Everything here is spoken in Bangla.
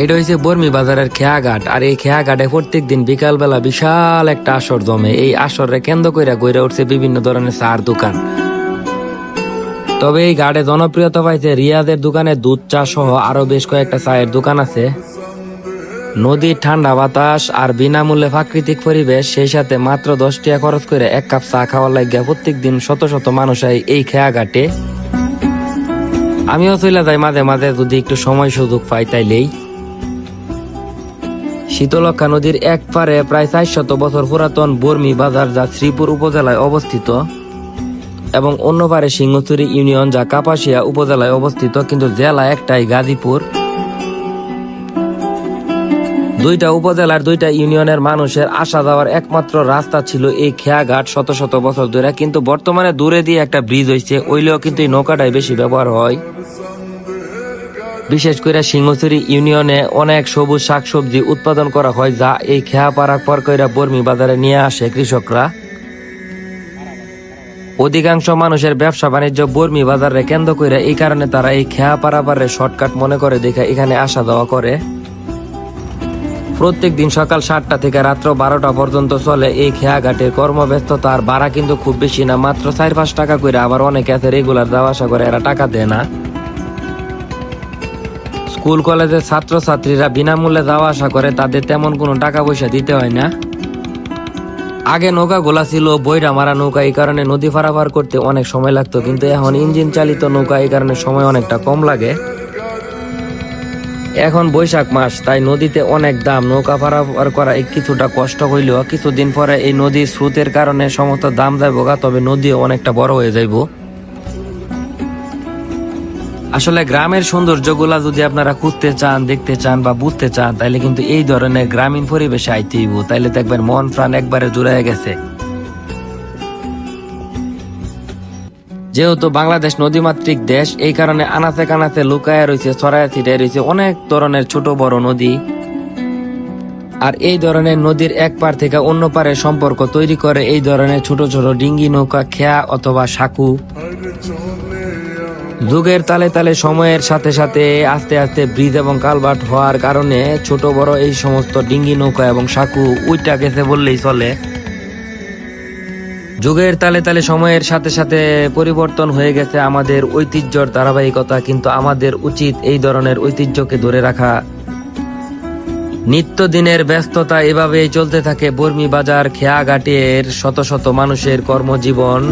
এটা হচ্ছে বর্মি বাজারের খেয়াঘাট, আর এই খেয়াঘাটে প্রত্যেক দিন বিকালবেলা বিশাল একটা আসর জমে। এই আসরে কেন্দ্র করে গড়ে উঠছে বিভিন্ন ধরনের চার দোকান। তবে এই ঘাটে জনপ্রিয়তা পাইছে রিয়াদের দোকানে দুধ চা সহ আরও বেশ কয়েকটা চায়ের দোকান আছে। নদীর ঠান্ডা বাতাস আর বিনামূল্যে প্রাকৃতিক পরিবেশ, সেই সাথে মাত্র দশ টাকা খরচ করে এক কাপ চা খাওয়ার লাগিয়া প্রত্যেক দিন শত শত মানুষ এই খেয়া ঘাটে আমিও চলে যাই মাঝে মাঝে, যদি একটু সময় সুযোগ পাই তাইলেই। শীতলক্ষা নদীর এক পারে প্রায় চার শত বছর পুরাতন বর্মি বাজার যা শ্রীপুর উপজেলায় অবস্থিত এবং অন্য পারে সিংহচুরি ইউনিয়ন যা কাপাসিয়া উপজেলায় অবস্থিত, কিন্তু জেলা একটাই গাজীপুর। দুইটা উপজেলার দুইটা ইউনিয়নের মানুষের আসা যাওয়ার একমাত্র রাস্তা ছিল এই খেয়াঘাট শত শত বছর ধরে, কিন্তু বর্তমানে দূরে দিয়ে একটা ব্রিজ হয়েছে ওইলেও কিন্তু এই নৌকাটাই বেশি ব্যবহার হয়। বিশেষ করে সিংহচুরি ইউনিয়নে অনেক সবুজ শাকসবজি উৎপাদন করা হয় যা এই খেয়া পাড়া পর কইরা বর্মি বাজারে নিয়ে আসে কৃষকরা। অধিকাংশ মানুষের ব্যবসা বাণিজ্য বর্মি বাজারে কেন্দ্র করে এই কারণে তারা এই খেয়া পারাবারে শর্টকাট মনে করে দেখে এখানে আসা যাওয়া করে। প্রত্যেক দিন সকাল সাতটা থেকে রাত্র বারোটা পর্যন্ত চলে এই খেয়াঘাটের কর্মব্যস্ততা, আর ভাড়া কিন্তু খুব বেশি না, মাত্র চার পাঁচ টাকা করে আবার অনেকে আছে রেগুলার যাওয়া আসা করে, এরা টাকা দেয় না। স্কুল কলেজের ছাত্র ছাত্রীরা বিনামূল্যে যাওয়া আসা করে, তাদের তেমন কোনো টাকা পয়সা দিতে হয় না। আগে নৌকা গোলা ছিল বইরা মারা নৌকা, এই কারণে নদী পারাপার করতে অনেক সময় লাগতো, কিন্তু এখন ইঞ্জিন চালিত নৌকা, এই কারণে সময় অনেকটা কম লাগে। এখন বৈশাখ মাস, তাই নদীতে অনেক দাম, নৌকা পারাপার করা কিছুটা কষ্ট হইলেও কিছুদিন পরে এই নদীর স্রোতের কারণে সমস্ত দাম যাইব তবে নদীও অনেকটা বড় হয়ে যাইব। আসলে গ্রামের সৌন্দর্যগুলা যদি আপনারা খুঁজতে চান, দেখতে চান বা বুঝতে চান তাহলে কিন্তু এই ধরনের গ্রামীণ পরিবেশে আইতে হইব। তাইলে দেখবেন মন প্রাণ একবারে জুড়ে গেছে। যেহেতু বাংলাদেশ নদীমাতৃক দেশ, এই কারণে আনাচে কানাচে লুকায়া রয়েছে ছড়ায়া ছিটায় রয়েছে অনেক ধরনের ছোট বড় নদী। আর এই ধরনের নদীর এক পার থেকে অন্য পারে সম্পর্ক তৈরি করে এই ধরনের ছোট ছোট ডিঙ্গি নৌকা, খেয়া অথবা সাকু। যুগের তালে তালে সময়ের সাথে সাথে আস্তে আস্তে ব্রিজ এবং কালভার্ট হওয়ার কারণে ছোট বড় এই সমস্ত ডিঙ্গি নৌকা এবং সাকু উইটা গেছে বললেই চলে। যুগের তালে তালে সময়ের সাথে সাথে পরিবর্তন হয়ে গেছে আমাদের ঐতিহ্যর ধারাবাহিকতা, কিন্তু আমাদের উচিত এই ধরনের ঐতিহ্যকে ধরে রাখা। নিত্যদিনের ব্যস্ততা এভাবেই চলতে থাকে বর্মি বাজার, খেয়াঘাটের শত শত মানুষের কর্মজীবন।